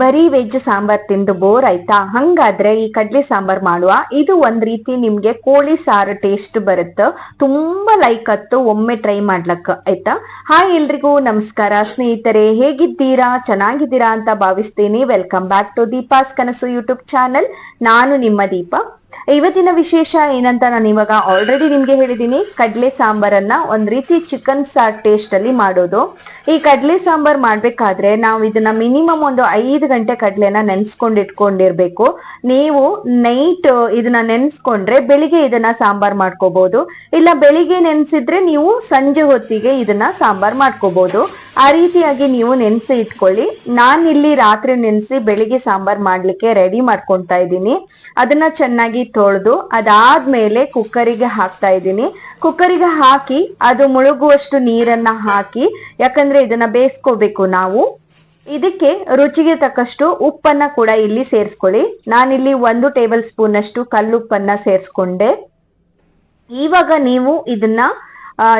ಬರೀ ವೆಜ್ ಸಾಂಬಾರ್ ತಿಂದು ಬೋರ್ ಆಯ್ತಾ? ಹಂಗಾದ್ರೆ ಈ ಕಡ್ಲೆ ಸಾಂಬಾರ್ ಮಾಡುವ? ಇದು ಒಂದ್ ರೀತಿ ನಿಮ್ಗೆ ಕೋಳಿ ಸಾರು ಟೇಸ್ಟ್ ಬರುತ್ತೆ. ತುಂಬಾ ಲೈಕ್ ಹತ್ತು ಒಮ್ಮೆ ಟ್ರೈ ಮಾಡ್ಲಕ್ಕ, ಆಯ್ತಾ? ಹಾಯ್ ಎಲ್ರಿಗೂ, ನಮಸ್ಕಾರ. ಸ್ನೇಹಿತರೆ, ಹೇಗಿದ್ದೀರಾ? ಚೆನ್ನಾಗಿದ್ದೀರಾ ಅಂತ ಭಾವಿಸ್ತೀನಿ. ವೆಲ್ಕಮ್ ಬ್ಯಾಕ್ ಟು ದೀಪಾಸ್ ಕನಸು ಯೂಟ್ಯೂಬ್ ಚಾನಲ್ ನಾನು ನಿಮ್ಮ ದೀಪ. ಇವತ್ತಿನ ವಿಶೇಷ ಏನಂತ ನಾನು ಇವಾಗ ಆಲ್ರೆಡಿ ನಿಮ್ಗೆ ಹೇಳಿದೀನಿ, ಕಡಲೆ ಸಾಂಬಾರನ್ನ ಒಂದ್ ರೀತಿ ಚಿಕನ್ ಸಾರ್ ಟೇಸ್ಟ್ ಅಲ್ಲಿ ಮಾಡೋದು. ಈ ಕಡಲೆ ಸಾಂಬಾರ್ ಮಾಡ್ಬೇಕಾದ್ರೆ ನಾವು ಇದನ್ನ ಮಿನಿಮಮ್ ಒಂದು ಐದು ಗಂಟೆ ಕಡಲೆನ ನೆನ್ಸ್ಕೊಂಡ್ ಇಟ್ಕೊಂಡಿರ್ಬೇಕು. ನೀವು ನೈಟ್ ಇದನ್ನ ನೆನ್ಸ್ಕೊಂಡ್ರೆ ಬೆಳಿಗ್ಗೆ ಇದನ್ನ ಸಾಂಬಾರ್ ಮಾಡ್ಕೋಬಹುದು ಇಲ್ಲ ಬೆಳಿಗ್ಗೆ ನೆನ್ಸಿದ್ರೆ ನೀವು ಸಂಜೆ ಹೊತ್ತಿಗೆ ಇದನ್ನ ಸಾಂಬಾರ್ ಮಾಡ್ಕೋಬಹುದು ಆ ರೀತಿಯಾಗಿ ನೀವು ನೆನ್ಸಿ ಇಟ್ಕೊಳ್ಳಿ. ನಾನಿಲ್ಲಿ ರಾತ್ರಿ ನೆನ್ಸಿ ಬೆಳಿಗ್ಗೆ ಸಾಂಬಾರ್ ಮಾಡ್ಲಿಕ್ಕೆ ರೆಡಿ ಮಾಡ್ಕೊಂತಾ ಇದ್ದೀನಿ. ಅದನ್ನ ಚೆನ್ನಾಗಿ ತೊಳೆದು ಅದಾದ್ಮೇಲೆ ಕುಕ್ಕರಿಗೆ ಹಾಕ್ತಾ ಇದ್ದೀನಿ. ಕುಕ್ಕರಿಗೆ ಹಾಕಿ ಅದು ಮುಳುಗುವಷ್ಟು ನೀರನ್ನ ಹಾಕಿ, ಯಾಕಂದ್ರೆ ಇದನ್ನ ಬೇಯಿಸ್ಕೋಬೇಕು ನಾವು. ಇದಕ್ಕೆ ರುಚಿಗೆ ತಕ್ಕಷ್ಟು ಉಪ್ಪನ್ನ ಕೂಡ ಇಲ್ಲಿ ಸೇರಿಸ್ಕೊಳ್ಳಿ. ನಾನಿಲ್ಲಿ ಒಂದು ಟೇಬಲ್ ಸ್ಪೂನ್ ಅಷ್ಟು ಕಲ್ಲುಪ್ಪನ್ನ ಸೇರಿಸ್ಕೊಂಡೆ. ಇವಾಗ ನೀವು ಇದನ್ನ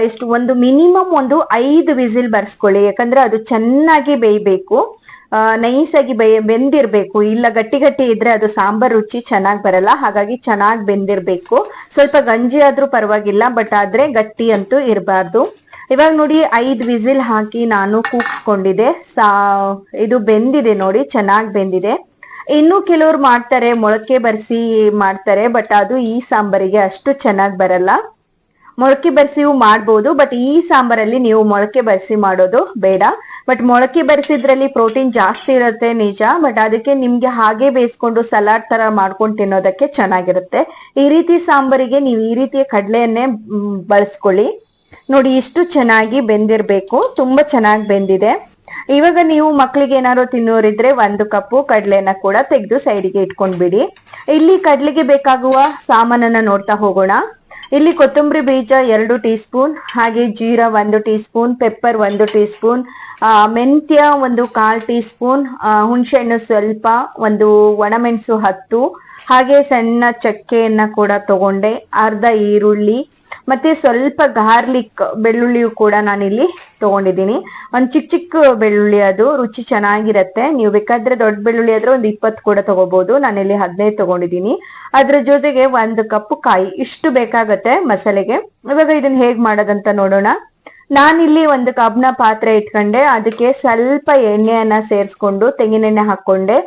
ಎಷ್ಟು ಒಂದು ಮಿನಿಮಮ್ ಒಂದು ಐದು ವಿಸಿಲ್ ಬರ್ಸ್ಕೊಳ್ಳಿ. ಯಾಕಂದ್ರೆ ಅದು ಚೆನ್ನಾಗಿ ಬೇಯಬೇಕು. ನೈಸ್ ಆಗಿ ಬೆಂದಿರ್ಬೇಕು. ಇಲ್ಲ ಗಟ್ಟಿ ಗಟ್ಟಿ ಇದ್ರೆ ಅದು ಸಾಂಬಾರ್ ರುಚಿ ಚೆನ್ನಾಗಿ ಬರಲ್ಲ. ಹಾಗಾಗಿ ಚೆನ್ನಾಗಿ ಬೆಂದಿರ್ಬೇಕು. ಸ್ವಲ್ಪ ಗಂಜಿ ಆದ್ರೂ ಪರವಾಗಿಲ್ಲ, ಬಟ್ ಆದ್ರೆ ಗಟ್ಟಿ ಅಂತೂ ಇರಬಾರ್ದು. ಇವಾಗ ನೋಡಿ ಐದ್ ವಿಸಿಲ್ ಹಾಕಿ ನಾನು ಕೂಗ್ಸ್ಕೊಂಡಿದೆ ಸಾ, ಇದು ಬೆಂದಿದೆ ನೋಡಿ, ಚೆನ್ನಾಗಿ ಬೆಂದಿದೆ. ಇನ್ನು ಕೆಲವ್ರು ಮಾಡ್ತಾರೆ, ಮೊಳಕೆ ಬರ್ಸಿ ಮಾಡ್ತಾರೆ, ಬಟ್ ಅದು ಈ ಸಾಂಬಾರಿಗೆ ಅಷ್ಟು ಚೆನ್ನಾಗಿ ಬರಲ್ಲ. ಮೊಳಕೆ ಬರ್ಸಿಯೂ ಮಾಡ್ಬೋದು ಬಟ್ ಈ ಸಾಂಬಾರಲ್ಲಿ ನೀವು ಮೊಳಕೆ ಬರ್ಸಿ ಮಾಡೋದು ಬೇಡ. ಬಟ್ ಮೊಳಕೆ ಬರ್ಸಿದ್ರಲ್ಲಿ ಪ್ರೋಟೀನ್ ಜಾಸ್ತಿ ಇರುತ್ತೆ ನಿಜ ಬಟ್ ಅದಕ್ಕೆ ನಿಮ್ಗೆ ಹಾಗೆ ಬೇಯಿಸ್ಕೊಂಡು ಸಲಾಡ್ ತರ ಮಾಡ್ಕೊಂಡು ತಿನ್ನೋದಕ್ಕೆ ಚೆನ್ನಾಗಿರುತ್ತೆ. ಈ ರೀತಿ ಸಾಂಬಾರಿಗೆ ನೀವು ಈ ರೀತಿಯ ಕಡಲೆಯನ್ನೇ ಬಳಸ್ಕೊಳ್ಳಿ. ನೋಡಿ, ಇಷ್ಟು ಚೆನ್ನಾಗಿ ಬೆಂದಿರ್ಬೇಕು, ತುಂಬಾ ಚೆನ್ನಾಗಿ ಬೆಂದಿದೆ. ಇವಾಗ ನೀವು ಮಕ್ಳಿಗೆ ಏನಾದ್ರು ತಿನ್ನೋರಿದ್ರೆ ಒಂದು ಕಪ್ಪು ಕಡಲೆನ ಕೂಡ ತೆಗೆದು ಸೈಡಿಗೆ ಇಟ್ಕೊಂಡ್ಬಿಡಿ. ಇಲ್ಲಿ ಕಡ್ಲಿಗೆ ಬೇಕಾಗುವ ಸಾಮಾನನ್ನ ನೋಡ್ತಾ ಹೋಗೋಣ. ಇಲ್ಲಿ ಕೊತ್ತಂಬರಿ ಬೀಜ ಎರಡು ಟೀ ಸ್ಪೂನ್ ಹಾಗೆ ಜೀರಾ ಒಂದು ಟೀ ಸ್ಪೂನ್ ಪೆಪ್ಪರ್ ಒಂದು ಟೀ ಸ್ಪೂನ್ ಮೆಂತ್ಯ ಒಂದು ಕಾಲ್ ಟೀ ಸ್ಪೂನ್ ಹುಣಸೆಹಣ್ಣು ಸ್ವಲ್ಪ ಒಂದು ಒಣಮೆಣಸು ಹತ್ತು, ಹಾಗೆ ಸಣ್ಣ ಚಕ್ಕೆಯನ್ನ ಕೂಡ ತಗೊಂಡೆ, ಅರ್ಧ ಈರುಳ್ಳಿ, ಮತ್ತೆ ಸ್ವಲ್ಪ ಗಾರ್ಲಿಕ್ ಬೆಳ್ಳುಳ್ಳಿಯು ಕೂಡ ನಾನಿಲ್ಲಿ ತಗೊಂಡಿದ್ದೀನಿ. ಒಂದು ಚಿಕ್ಕ ಚಿಕ್ಕ ಬೆಳ್ಳುಳ್ಳಿ ಅದು, ರುಚಿ ಚೆನ್ನಾಗಿರತ್ತೆ. ನೀವು ಬೇಕಾದ್ರೆ ದೊಡ್ಡ ಬೆಳ್ಳುಳ್ಳಿ ಆದ್ರೆ ಒಂದು ಇಪ್ಪತ್ತು ಕೂಡ ತಗೋಬಹುದು ನಾನಿಲ್ಲಿ ಹದಿನೈದು ತಗೊಂಡಿದ್ದೀನಿ. ಅದ್ರ ಜೊತೆಗೆ ಒಂದು ಕಪ್ ಕಾಯಿ, ಇಷ್ಟು ಬೇಕಾಗತ್ತೆ ಮಸಾಲೆಗೆ. ಇವಾಗ ಇದನ್ನ ಹೇಗೆ ಮಾಡೋದಂತ ನೋಡೋಣ. ನಾನಿಲ್ಲಿ ಒಂದು ಕಬ್ನ ಪಾತ್ರೆ ಇಟ್ಕೊಂಡೆ, ಅದಕ್ಕೆ ಸ್ವಲ್ಪ ಎಣ್ಣೆಯನ್ನ ಸೇರಿಸ್ಕೊಂಡು ತೆಂಗಿನೆಣ್ಣೆ ಹಾಕೊಂಡೆ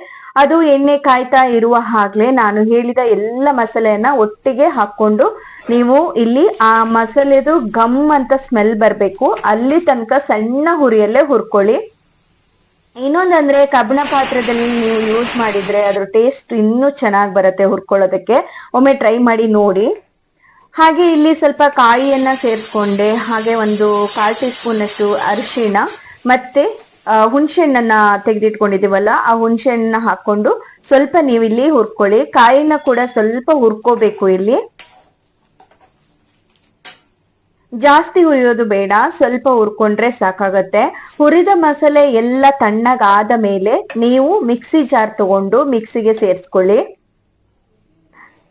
ಅದು ಎಣ್ಣೆ ಕಾಯ್ತಾ ಇರುವ ಹಾಗ್ಲೆ ನಾನು ಹೇಳಿದ ಎಲ್ಲ ಮಸಾಲೆಯನ್ನ ಒಟ್ಟಿಗೆ ಹಾಕೊಂಡು ನೀವು ಇಲ್ಲಿ ಆ ಮಸಾಲೆದು ಗಮ್ ಅಂತ ಸ್ಮೆಲ್ ಬರಬೇಕು. ಅಲ್ಲಿ ತನಕ ಸಣ್ಣ ಹುರಿಯಲ್ಲೇ ಹುರ್ಕೊಳ್ಳಿ. ಇನ್ನೊಂದಂದ್ರೆ ಕಬ್ಬಿಣ ಪಾತ್ರದಲ್ಲಿ ನೀವು ಯೂಸ್ ಮಾಡಿದ್ರೆ ಅದ್ರ ಟೇಸ್ಟ್ ಇನ್ನೂ ಚೆನ್ನಾಗಿ ಬರುತ್ತೆ ಹುರ್ಕೊಳ್ಳೋದಕ್ಕೆ. ಒಮ್ಮೆ ಟ್ರೈ ಮಾಡಿ ನೋಡಿ. ಹಾಗೆ ಇಲ್ಲಿ ಸ್ವಲ್ಪ ಕಾಯಿಯನ್ನ ಸೇರಿಸ್ಕೊಂಡೆ. ಹಾಗೆ ಒಂದು ಕಾಲ್ ಟೀ ಸ್ಪೂನ್ ಅಷ್ಟು ಅರಿಶಿಣ ಮತ್ತೆ ಹುಣಸೆಹಣ್ಣನ್ನು ತೆಗೆದಿಟ್ಕೊಂಡಿದ್ದೀವಲ್ಲ, ಆ ಹುಣಸೆಹಣ್ಣನ್ನ ಹಾಕೊಂಡು ಸ್ವಲ್ಪ ನೀವು ಇಲ್ಲಿ ಹುರ್ಕೊಳ್ಳಿ. ಕಾಯಿನ ಕೂಡ ಸ್ವಲ್ಪ ಹುರ್ಕೋಬೇಕು ಇಲ್ಲಿ. ಜಾಸ್ತಿ ಹುರಿಯೋದು ಬೇಡ, ಸ್ವಲ್ಪ ಹುರ್ಕೊಂಡ್ರೆ ಸಾಕಾಗತ್ತೆ. ಹುರಿದ ಮಸಾಲೆ ಎಲ್ಲ ತಣ್ಣಗಾದ ಮೇಲೆ ನೀವು ಮಿಕ್ಸಿ ಜಾರ್ ತಗೊಂಡು ಮಿಕ್ಸಿಗೆ ಸೇರಿಸ್ಕೊಳ್ಳಿ.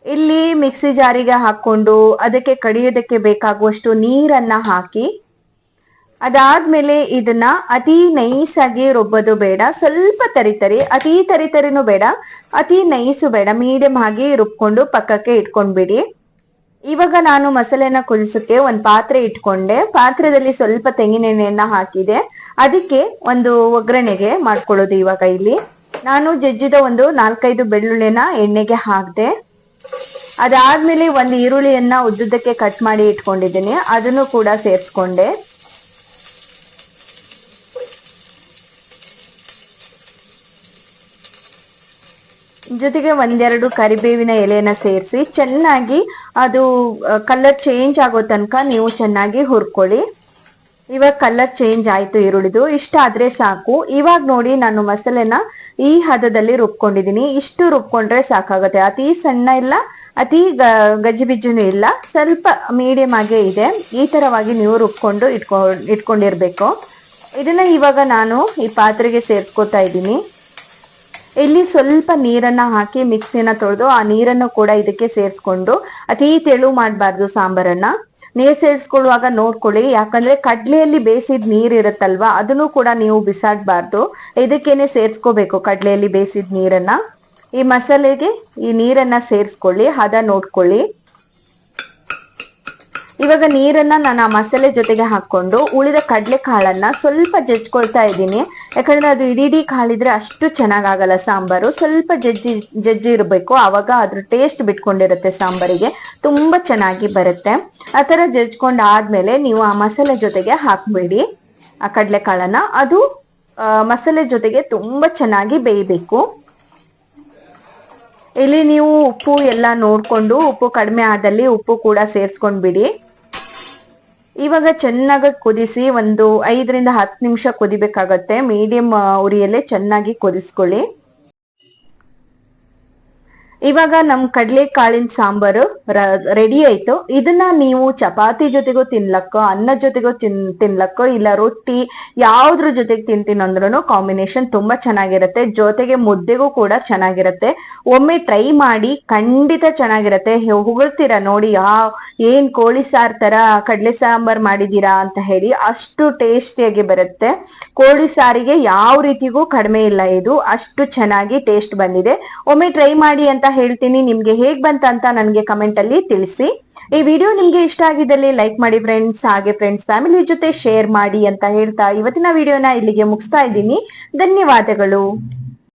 ಇಲ್ಲಿ ಮಿಕ್ಸಿ ಜಾರಿಗೆ ಹಾಕೊಂಡು ಅದಕ್ಕೆ ಕಡಿಯೋದಕ್ಕೆ ಬೇಕಾಗುವಷ್ಟು ನೀರನ್ನ ಹಾಕಿ, ಅದಾದ್ಮೇಲೆ ಇದನ್ನ ಅತಿ ನೈಸ್ ಆಗಿ ರುಬ್ಬೋದು ಬೇಡ. ಸ್ವಲ್ಪ ತರಿತರಿ ಅತಿ ತರಿತರಿನೂ ಬೇಡ. ಅತಿ ನೈಸು ಬೇಡ. ಮೀಡಿಯಂ ಆಗಿ ರುಬ್ಕೊಂಡು ಪಕ್ಕಕ್ಕೆ ಇಟ್ಕೊಂಡ್ಬಿಡಿ. ಇವಾಗ ನಾನು ಮಸಾಲೆನ ಕುದಿಸೋಕೆ ಒಂದು ಪಾತ್ರೆ ಇಟ್ಕೊಂಡೆ. ಪಾತ್ರೆದಲ್ಲಿ ಸ್ವಲ್ಪ ತೆಂಗಿನೆಣ್ಣೆಯನ್ನ ಹಾಕಿದೆ. ಅದಕ್ಕೆ ಒಂದು ಒಗ್ಗರಣೆಗೆ ಮಾಡ್ಕೊಳ್ಳೋದು ಇವಾಗ ಇಲ್ಲಿ. ನಾನು ಜಜ್ಜಿದ ಒಂದು ನಾಲ್ಕೈದು ಬೆಳ್ಳುಳ್ಳಿನ ಎಣ್ಣೆಗೆ ಹಾಕ್ದೆ. ಅದಾದ್ಮೇಲೆ ಒಂದು ಈರುಳ್ಳಿಯನ್ನ ಉದ್ದುದ್ದಕ್ಕೆ ಕಟ್ ಮಾಡಿ ಇಟ್ಕೊಂಡಿದ್ದೀನಿ. ಅದನ್ನು ಕೂಡ ಸೇರಿಸ್ಕೊಂಡೆ. ಜೊತೆಗೆ ಒಂದೆರಡು ಕರಿಬೇವಿನ ಎಲೆಯನ್ನ ಸೇರಿಸಿ ಚೆನ್ನಾಗಿ ಅದು ಕಲರ್ ಚೇಂಜ್ ಆಗೋ ತನಕ ನೀವು ಚೆನ್ನಾಗಿ ಹುರ್ಕೊಳ್ಳಿ. ಇವಾಗ ಕಲರ್ ಚೇಂಜ್ ಆಯ್ತು ಈರುಳ್ಳಿದು. ಇಷ್ಟ ಆದ್ರೆ ಸಾಕು. ಇವಾಗ ನೋಡಿ ನಾನು ಮಸಾಲೆನ ಈ ಹದದಲ್ಲಿ ರುಬ್ಕೊಂಡಿದ್ದೀನಿ. ಇಷ್ಟು ರುಬ್ಕೊಂಡ್ರೆ ಸಾಕಾಗುತ್ತೆ. ಅತಿ ಸಣ್ಣ ಇಲ್ಲ ಅತಿ ಗಜಿಬಿಜಿನೂ ಇಲ್ಲ. ಸ್ವಲ್ಪ ಮೀಡಿಯಂ ಆಗೇ ಇದೆ. ಈ ತರವಾಗಿ ನೀವು ರುಬ್ಕೊಂಡು ಇಟ್ಕೊ, ಇಟ್ಕೊಂಡಿರ್ಬೇಕು. ಇದನ್ನ ಇವಾಗ ನಾನು ಈ ಪಾತ್ರೆಗೆ ಸೇರಿಸ್ಕೊತಾ ಇದ್ದೀನಿ. ಇಲ್ಲಿ ಸ್ವಲ್ಪ ನೀರನ್ನ ಹಾಕಿ ಮಿಕ್ಸಿನ ತೊಳೆದು ಆ ನೀರನ್ನು ಕೂಡ ಇದಕ್ಕೆ ಸೇರಿಸ್ಕೊಂಡು ಅತಿ ತೆಳು ಮಾಡಬಾರ್ದು ಸಾಂಬಾರನ್ನ. ನೀರ್ ಸೇರಿಸ್ಕೊಳ್ಳುವಾಗ ನೋಡ್ಕೊಳ್ಳಿ. ಯಾಕಂದ್ರೆ ಕಡ್ಲೆಯಲ್ಲಿ ಬೇಯಿಸಿದ ನೀರು ಇರುತ್ತಲ್ವಾ, ಅದನ್ನು ಕೂಡ ನೀವು ಬಿಸಾಡ್ಬಾರ್ದು. ಇದಕ್ಕೇನೆ ಸೇರ್ಸ್ಕೋಬೇಕು ಕಡ್ಲೆಯಲ್ಲಿ ಬೇಯಿಸಿದ ನೀರನ್ನ. ಈ ಮಸಾಲೆಗೆ ಈ ನೀರನ್ನ ಸೇರಿಸ್ಕೊಳ್ಳಿ, ಹದ ನೋಡ್ಕೊಳ್ಳಿ. ಇವಾಗ ನೀರನ್ನ ನಾನು ಆ ಮಸಾಲೆ ಜೊತೆಗೆ ಹಾಕೊಂಡು ಉಳಿದ ಕಡಲೆ ಕಾಳನ್ನ ಸ್ವಲ್ಪ ಜಜ್ಕೊಳ್ತಾ ಇದ್ದೀನಿ. ಯಾಕಂದ್ರೆ ಅದು ಇಡೀ ಕಾಳಿದ್ರೆ ಅಷ್ಟು ಚೆನ್ನಾಗಾಗಲ್ಲ ಸಾಂಬಾರು. ಸ್ವಲ್ಪ ಜಜ್ಜಿ ಜಜ್ಜಿ ಇರಬೇಕು. ಆವಾಗ ಅದ್ರ ಟೇಸ್ಟ್ ಬಿಟ್ಕೊಂಡಿರುತ್ತೆ ಸಾಂಬಾರಿಗೆ. ತುಂಬಾ ಚೆನ್ನಾಗಿ ಬರುತ್ತೆ. ಆ ಥರ ಜಜ್ಕೊಂಡು ಆದ್ಮೇಲೆ ನೀವು ಆ ಮಸಾಲೆ ಜೊತೆಗೆ ಹಾಕ್ಬೇಡಿ. ಆ ಕಡಲೆ ಕಾಳನ್ನ ಅದು ಮಸಾಲೆ ಜೊತೆಗೆ ತುಂಬಾ ಚೆನ್ನಾಗಿ ಬೇಯಬೇಕು. ಇಲ್ಲಿ ನೀವು ಉಪ್ಪು ಎಲ್ಲ ನೋಡ್ಕೊಂಡು ಉಪ್ಪು ಕಡಿಮೆ ಆದಲ್ಲಿ ಉಪ್ಪು ಕೂಡ ಸೇರ್ಸ್ಕೊಂಡ್ ಬಿಡಿ ಇವಾಗ ಚೆನ್ನಾಗಿ ಕುದಿಸಿ ಒಂದು ಐದರಿಂದ ಹತ್ತು ನಿಮಿಷ ಕುದಿಬೇಕಾಗತ್ತೆ. ಮೀಡಿಯಂ ಉರಿಯಲ್ಲೇ ಚೆನ್ನಾಗಿ ಕುದಿಸ್ಕೊಳ್ಳಿ. ಇವಾಗ ನಮ್ ಕಡ್ಲೆ ಕಾಳಿನ ಸಾಂಬಾರು ರೆಡಿ ಆಯ್ತು. ಇದನ್ನ ನೀವು ಚಪಾತಿ ಜೊತೆಗೂ ತಿನ್ಲಕ್ಕೋ, ಅನ್ನ ಜೊತೆಗೂ ತಿನ್, ತಿನ್ಲಕ್ಕೋ, ಇಲ್ಲ ರೊಟ್ಟಿ ಯಾವ್ದ್ರ ಜೊತೆಗೆ ತಿಂತೀನಿ ಕಾಂಬಿನೇಷನ್ ತುಂಬಾ ಚೆನ್ನಾಗಿರುತ್ತೆ. ಜೊತೆಗೆ ಮುದ್ದೆಗೂ ಕೂಡ ಚೆನ್ನಾಗಿರುತ್ತೆ. ಒಮ್ಮೆ ಟ್ರೈ ಮಾಡಿ ಖಂಡಿತ ಚೆನ್ನಾಗಿರುತ್ತೆ. ಹೊಗಳ್ತೀರಾ ನೋಡಿ ಯಾ ಏನ್ ಕೋಳಿ ಸಾರ್ ತರ ಕಡ್ಲೆ ಸಾಂಬಾರ್ ಮಾಡಿದೀರಾ ಅಂತ ಹೇಳಿ ಅಷ್ಟು ಟೇಸ್ಟಿಯಾಗಿ ಬರುತ್ತೆ. ಕೋಳಿ ಸಾರಿಗೆ ಯಾವ ರೀತಿಗೂ ಕಡಿಮೆ ಇಲ್ಲ ಇದು. ಅಷ್ಟು ಚೆನ್ನಾಗಿ ಟೇಸ್ಟ್ ಬಂದಿದೆ. ಒಮ್ಮೆ ಟ್ರೈ ಮಾಡಿ ಅಂತ ಹೇಳ್ತೀನಿ. ನಿಮ್ಗೆ ಹೇಗ್ ಬಂತ ಅಂತ ನನಗೆ ಕಮೆಂಟ್ ಅಲ್ಲಿ ತಿಳಿಸಿ. ಈ ವಿಡಿಯೋ ನಿಮ್ಗೆ ಇಷ್ಟ ಆಗಿದ್ದಲ್ಲಿ ಲೈಕ್ ಮಾಡಿ ಫ್ರೆಂಡ್ಸ್ ಹಾಗೆ ಫ್ರೆಂಡ್ಸ್ ಫ್ಯಾಮಿಲಿ ಜೊತೆ ಶೇರ್ ಮಾಡಿ ಅಂತ ಹೇಳ್ತಾ ಇವತ್ತಿನ ವಿಡಿಯೋನ ಇಲ್ಲಿಗೆ ಮುಗಿಸ್ತಾ ಇದ್ದೀನಿ. ಧನ್ಯವಾದಗಳು.